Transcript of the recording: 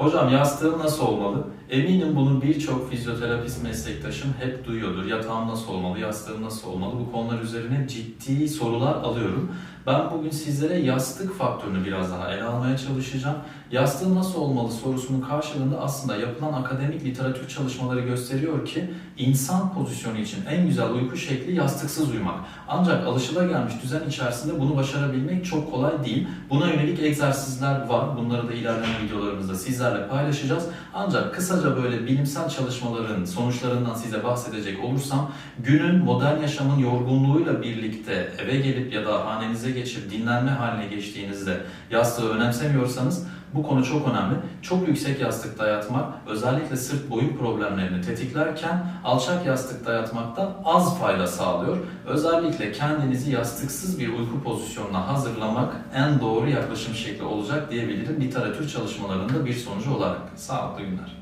Hocam yastığım nasıl olmalı? Eminim bunu birçok fizyoterapist meslektaşım hep duyuyordur. Yatağım nasıl olmalı, yastığım nasıl olmalı? Bu konular üzerine ciddi sorular alıyorum. Ben bugün sizlere yastık faktörünü biraz daha ele almaya çalışacağım. Yastığım nasıl olmalı sorusunun karşılığında aslında yapılan akademik literatür çalışmaları gösteriyor ki insan pozisyonu için en güzel uyku şekli yastıksız uyumak. Ancak alışılagelmiş düzen içerisinde bunu başarabilmek çok kolay değil. Buna yönelik egzersizler var. Bunları da ilerleyen videolarımızda sizlerle paylaşacağız. Ancak kısaca böyle bilimsel çalışmaların sonuçlarından size bahsedecek olursam günün modern yaşamın yorgunluğuyla birlikte eve gelip ya da hanenize geçip dinlenme haline geçtiğinizde yastığı önemsemiyorsanız bu konu çok önemli. Çok yüksek yastıkta yatmak özellikle sırt boyun problemlerini tetiklerken alçak yastıkta yatmakta az fayda sağlıyor. Özellikle kendinizi yastıksız bir uyku pozisyonuna hazırlamak en doğru yaklaşım şekli olacak diyebilirim literatür çalışmalarında bir sonucu olarak. Sağlıklı günler.